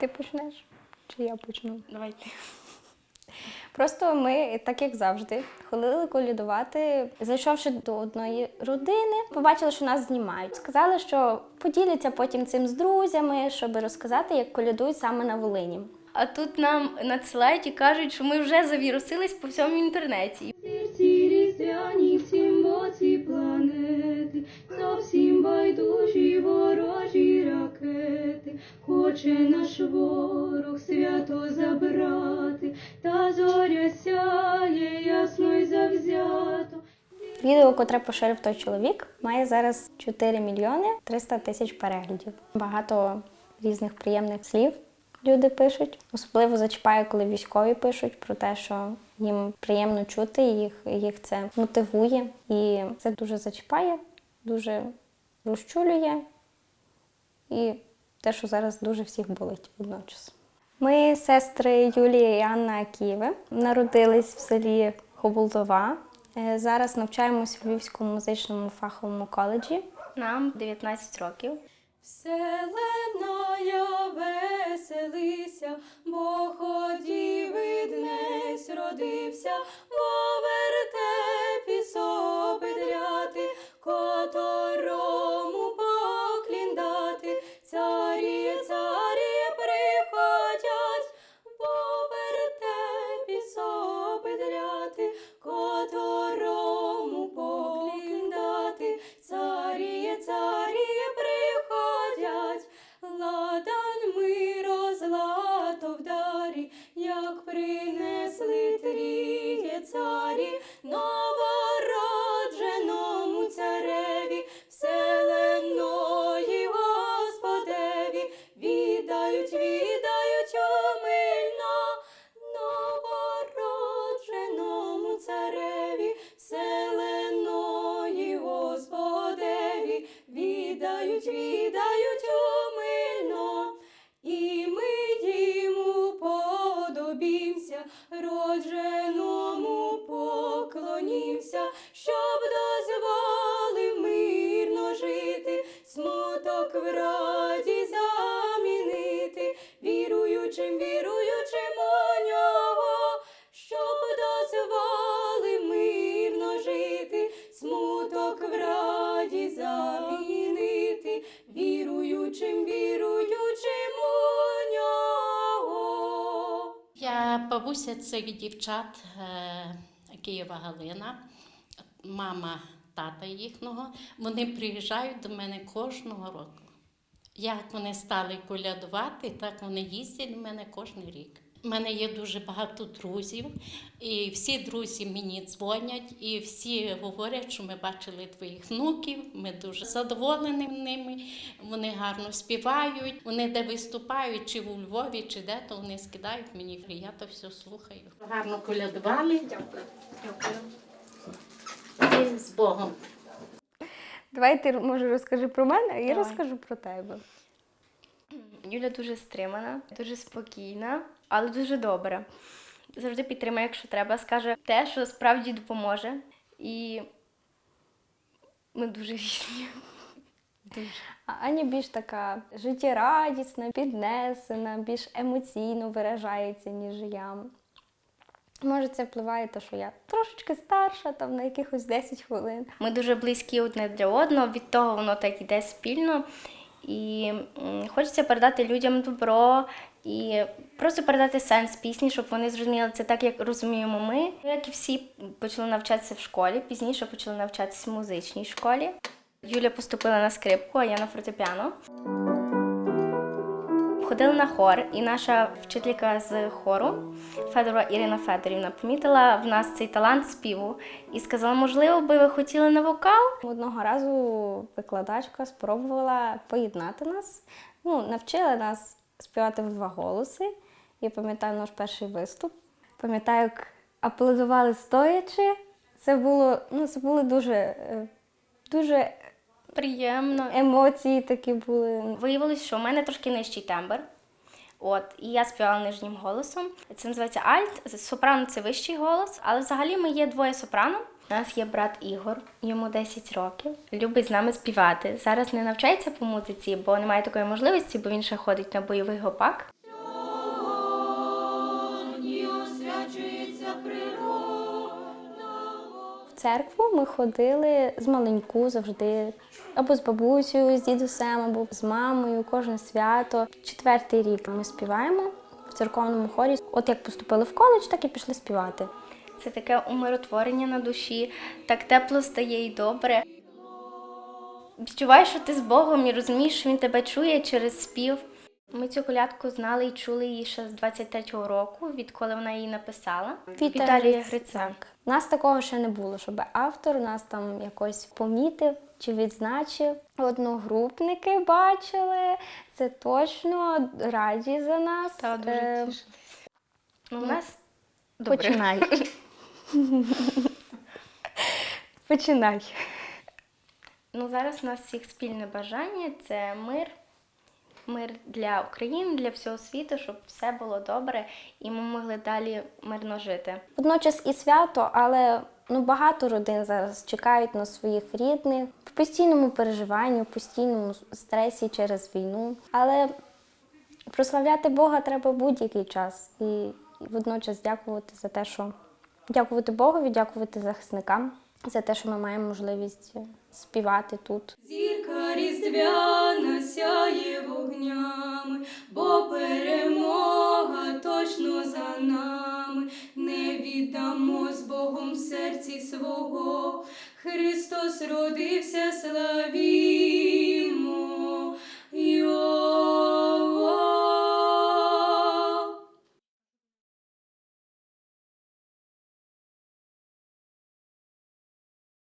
Ти почнеш? Чи я почну? Давайте. Просто ми, так як завжди, ходили колядувати. Зайшовши до одної родини, побачили, що нас знімають. Сказали, що поділяться потім цим з друзями, щоб розказати, як колядують саме на Волині. А тут нам надсилають і кажуть, що ми вже завірусились по всьому інтернеті. Всі різдвяні, всім боці планети, зовсім байдужі ворожі ракети, хоче наш ворог свято забрати, та зоря сяє ясно й завзято. Відео, котре поширив той чоловік, має зараз 4 мільйони 300 тисяч переглядів. Багато різних приємних слів люди пишуть. Особливо зачіпає, коли військові пишуть про те, що їм приємно чути, їх, їх це мотивує. І це дуже зачіпає, дуже розчулює. І те, що зараз дуже всіх болить водночас. Ми, сестри Юлія і Анна Аківи, народились в селі Хоболдова. Е, Зараз навчаємось в Львівському музичному фаховому коледжі. Нам 19 років. Вселеная веселися, бо ходіви днесь родився, поклонімся, щоб дозволив мирно жити, смуток в раді замінити, віруючим, віруючим у нього, щоб дозволив мирно жити, смуток в раді замінити, віруючим, віруючим у нього. Я бабуся цих дівчат е, Києва Галина, мама тата їхнього. Вони приїжджають до мене кожного року. Як вони стали колядувати, так вони їздять до мене кожен рік. У мене є дуже багато друзів, і всі друзі мені дзвонять, і всі говорять, що ми бачили твоїх внуків, ми дуже задоволені ними. Вони гарно співають. Вони де виступають, чи у Львові, чи де, то вони скидають мені. і Я то все слухаю. Гарно колядували. Дякую. Дякую. І з Богом. Давай ти може розкажи про мене, а я розкажу про тебе. Юля дуже стримана, дуже спокійна, але дуже добра. Завжди підтримує, якщо треба, скаже те, що справді допоможе. І ми дуже різні. А Аня більш така життєрадісна, піднесена, більш емоційно виражається, ніж я. Може, це впливає те, що я трошечки старша, там на якихось 10 хвилин. Ми дуже близькі одне для одного, від того воно так іде спільно. І хочеться передати людям добро і просто передати сенс пісні, щоб вони зрозуміли це так, як розуміємо ми. Як і всі почали навчатися в школі, пізніше почали навчатися в музичній школі. Юля поступила на скрипку, а я на фортепіано. Ходили на хор, і наша вчителька з хору Федорова Ірина Федорівна помітила в нас цей талант співу і сказала, можливо, би ви хотіли на вокал. Одного разу викладачка спробувала поєднати нас, ну, навчила нас співати в два голоси. Я пам'ятаю наш перший виступ. Пам'ятаю, як аплодували стоячи. Це було, ну, це були дуже, е, дуже Приємно. емоції такі були. Виявилось, що в мене трошки нижчий тембр. От, і я співала нижнім голосом. Це називається альт. Сопрано це вищий голос, але взагалі ми є двоє сопрано. У нас є брат Ігор, йому 10 років. Любить з нами співати. Зараз не навчається по музиці, бо немає такої можливості, бо він ще ходить на бойовий гопак. Церкву ми ходили з маленьку завжди, або з бабусею, з дідусем, або з мамою, кожне свято. Четвертий рік ми співаємо в церковному хорі. От як поступили в коледж, так і пішли співати. Це таке умиротворення на душі, так тепло стає і добре. Відчуваєш, що ти з Богом і розумієш, що він тебе чує через спів. Ми цю колядку знали і чули її ще з 23-го року, відколи вона її написала. Віталія Грицак. У нас такого ще не було, щоб автор нас там якось помітив чи відзначив. Одногрупники бачили, це точно раді за нас. Та дуже Е, тішилась. Ну, у нас добре. Починай. Починай. Ну, зараз у нас всіх спільне бажання це мир. Мир для України, для всього світу, щоб все було добре і ми могли далі мирно жити. Водночас і свято, але ну, багато родин зараз чекають на своїх рідних в постійному переживанні, в постійному стресі через війну. Але прославляти Бога треба будь-який час. І водночас дякувати за те, що дякувати Богові, дякувати захисникам за те, що ми маємо можливість співати тут. Зірка різдвяна Христос родився,